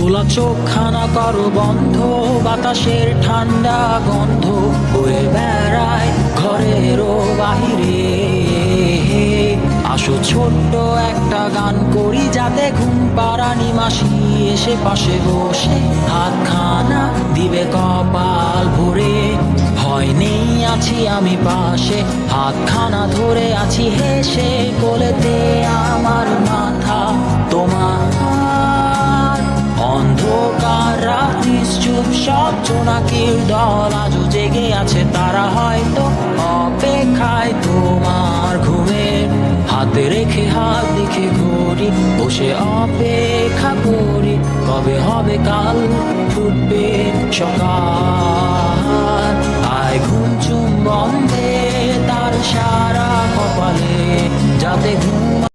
খোলা চোখখানা করো বন্ধ, বাতাসের ঠান্ডা গন্ধ বয়ে বেড়ায় ঘরেরও বাহিরে। আসো ছোট্ট একটা গান করি যাতে ঘুম পাড়ানি মাসি এসে পাশে বসে হাতখানা দিবে কপাল ভরে। ভয় নেই আছি আমি পাশে, হাতখানা ধরে আছি হেসে কোলেতে আমার মাথা অন্ধকার রাত্রি চুপ সব জোনাকির দল আজও জেগে আছে তারা হয়তো অপেক্ষায় তোমার ঘুমের হাতে রেখে, হাত দেখে ঘড়ি, বসে অপেক্ষা করি, কবে হবে কাল ফুটবে সকাল।